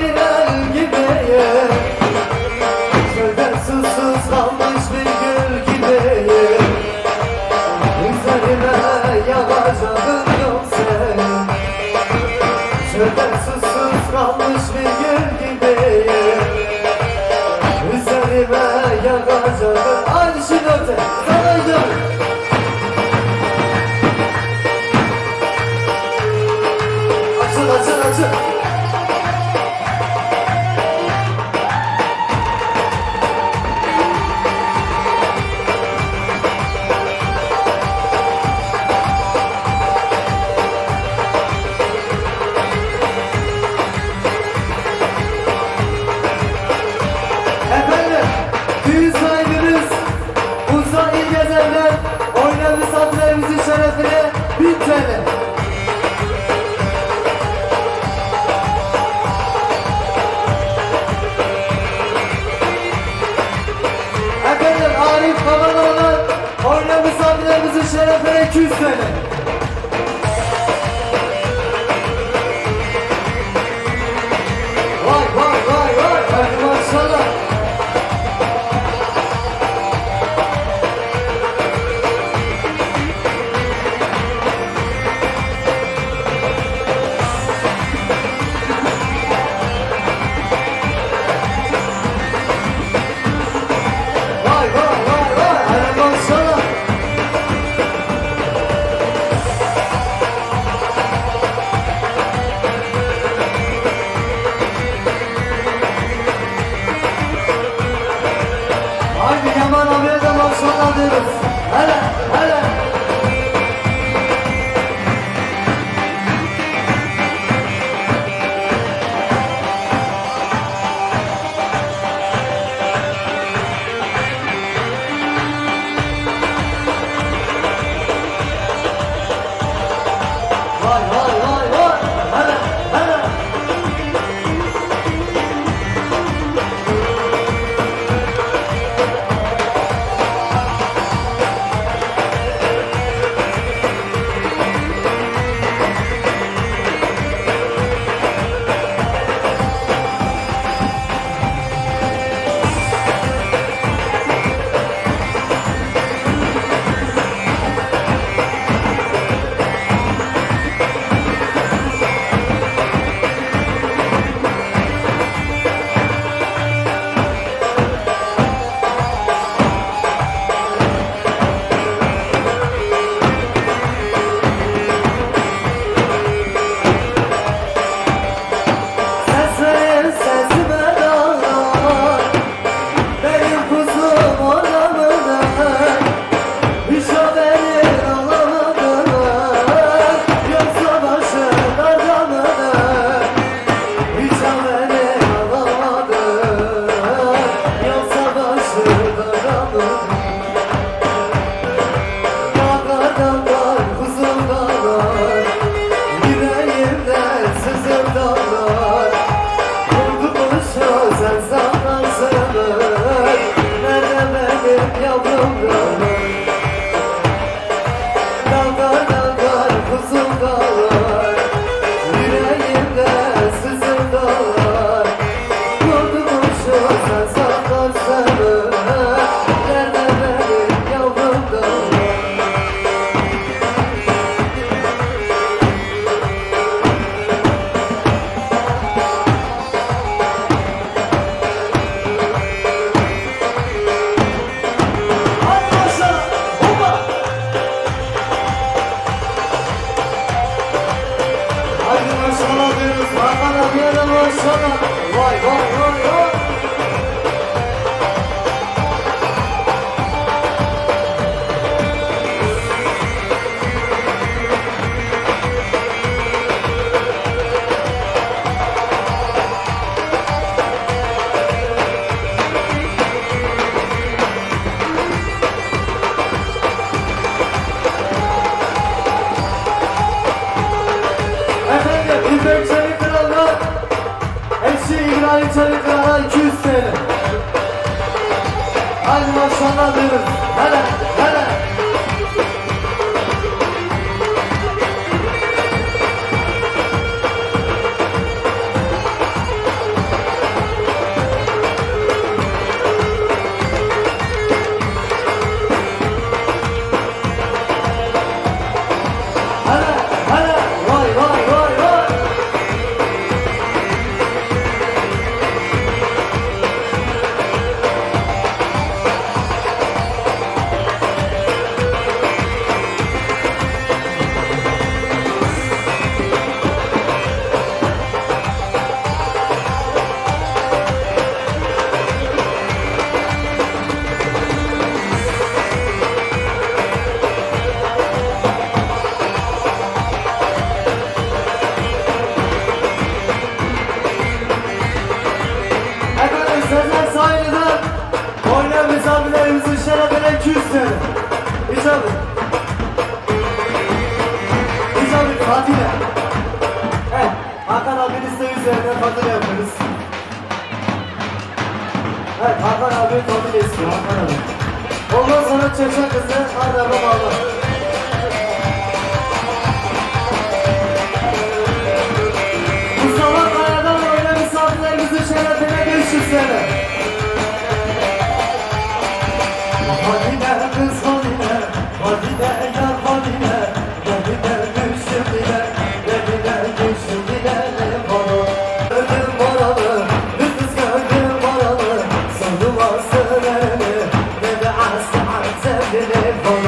viral gibi. Kazananlara 200 TL. 200 TL. Alma sana derim. Hele. kararlarına bağlı. Mustafa Kaya'dan oyla misafirlerimizin şerefine 500 sene. Vadide kız vadide, vadide yar vadide, vadide düştüm dile, vadide düştüm dile bana. Ödüm varalı, bir kız gönlüm varalı, sandılar söyleni, ne de asla sevgili.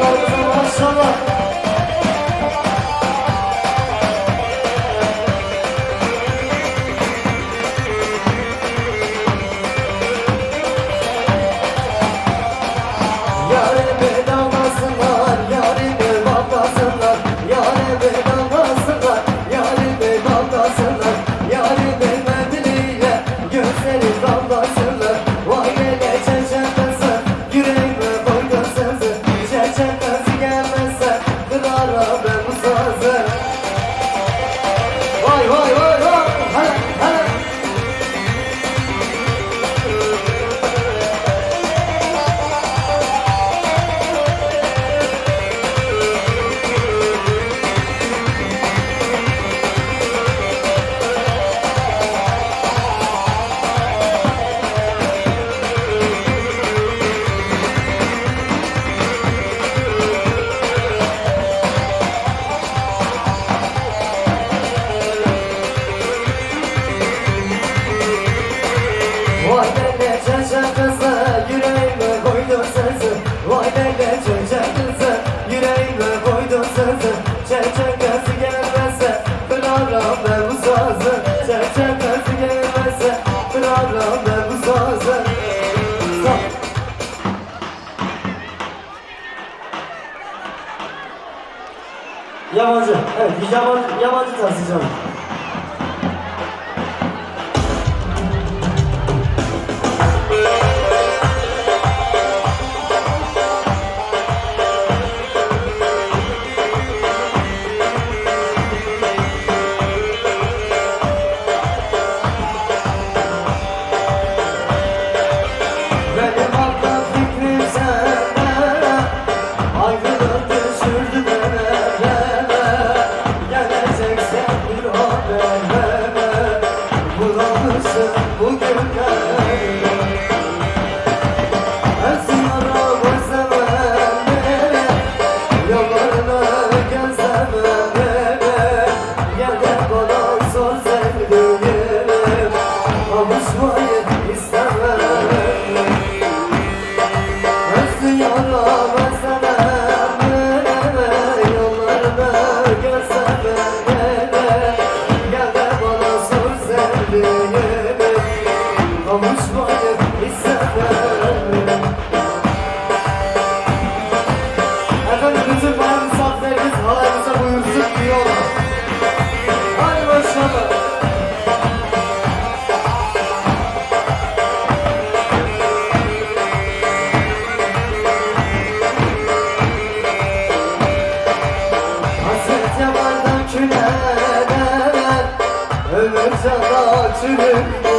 Dağlarımızın maşallah Yabancı. Evet, yabancı, yabancı tarzı canım. çile eder Ömür sana çürük